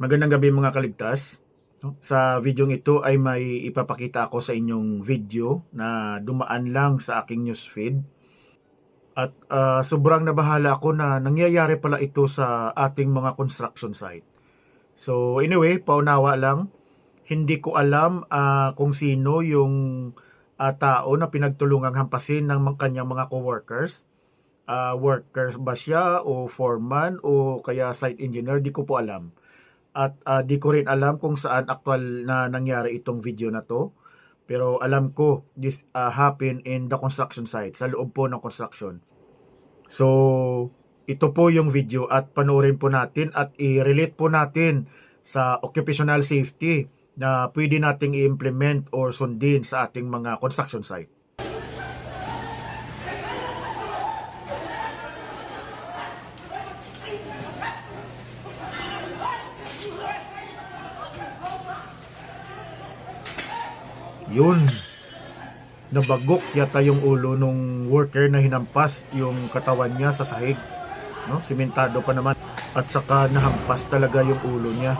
Magandang gabi mga kaligtas. Sa video ito ay may ipapakita ako sa inyong video na dumaan lang sa aking newsfeed. At ah, sobrang nabahala ako na nangyayari pala ito sa ating mga construction site. So anyway, paunawa lang. Hindi ko alam ah, kung sino yung ah, tao na pinagtulungang hampasin ng kanyang mga coworkers. Ah, workers ba siya o foreman o kaya site engineer, di ko po alam. At ah, di ko rin alam kung saan actual na nangyari itong video na to. Pero alam ko, this ah, happened in the construction site, sa loob po ng construction. So, ito po yung video at panoorin po natin at i-relate po natin sa occupational safety na pwede nating i-implement or sundin sa ating mga construction site. Yun. Nabagok yata yung ulo nung worker na hinampas yung katawan niya sa sahig. No? Simentado pa naman. At saka nahampas talaga yung ulo niya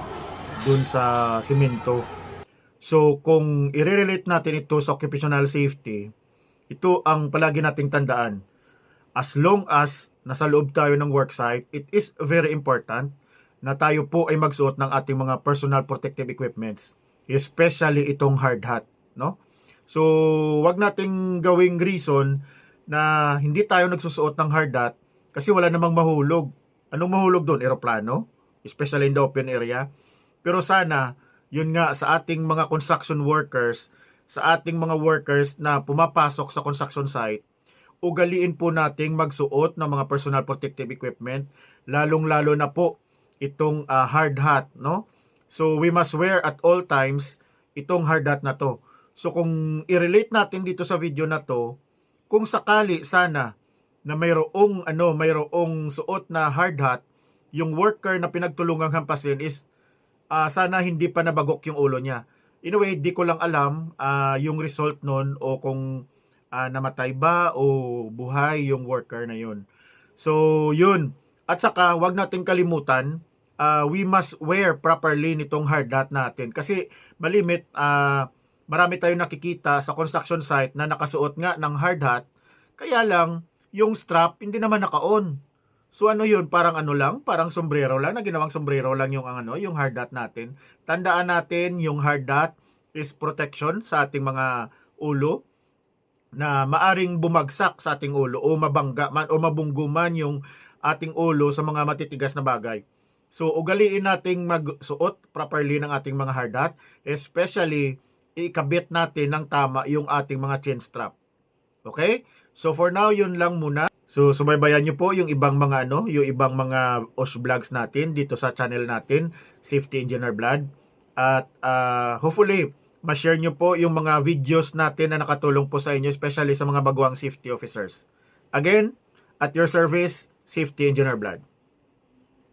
dun sa simento. So kung i-relate natin ito sa occupational safety, ito ang palagi nating tandaan. As long as nasa loob tayo ng worksite, it is very important na tayo po ay magsuot ng ating mga personal protective equipments, especially itong hard hat, no? So, wag nating gawing reason na hindi tayo nagsusuot ng hard hat kasi wala namang mahulog. Anong mahulog doon? Eroplano? Especially in the open area. Pero sana, yun nga sa ating mga construction workers, sa ating mga workers na pumapasok sa construction site, ugaliin po nating magsuot ng mga personal protective equipment, lalong-lalo na po itong ah, hard hat, no? So we must wear at all times itong hard hat na to. So kung i-relate natin dito sa video na to, kung sakali sana na mayroong ano, mayroong suot na hard hat, yung worker na pinagtulungang hampasin is ah, sana hindi pa nabagok yung ulo niya. In a way, di ko lang alam ah, yung result nun o kung ah, namatay ba o buhay yung worker na yun. So, yun. At saka, wag nating kalimutan, ah, we must wear properly nitong hard hat natin. Kasi, malimit, ah, marami tayong nakikita sa construction site na nakasuot nga ng hard hat, kaya lang, yung strap, hindi naman naka-on. So ano yun, parang ano lang, parang sombrero lang, na ginawang sombrero lang yung ano, yung hard hat natin. Tandaan natin yung hard hat is protection sa ating mga ulo na maaring bumagsak sa ating ulo o mabangga man o mabunggo man yung ating ulo sa mga matitigas na bagay. So ugaliin nating magsuot properly ng ating mga hard hat, especially ikabit natin ng tama yung ating mga chin strap. Okay? So for now, yun lang muna. So subaybayan nyo po yung ibang mga ano, yung ibang mga OS vlogs natin dito sa channel natin, Safety Engineer Blood. At ah, hopefully, ma-share nyo po yung mga videos natin na nakatulong po sa inyo, especially sa mga baguang safety officers. Again, at your service, Safety Engineer Blood.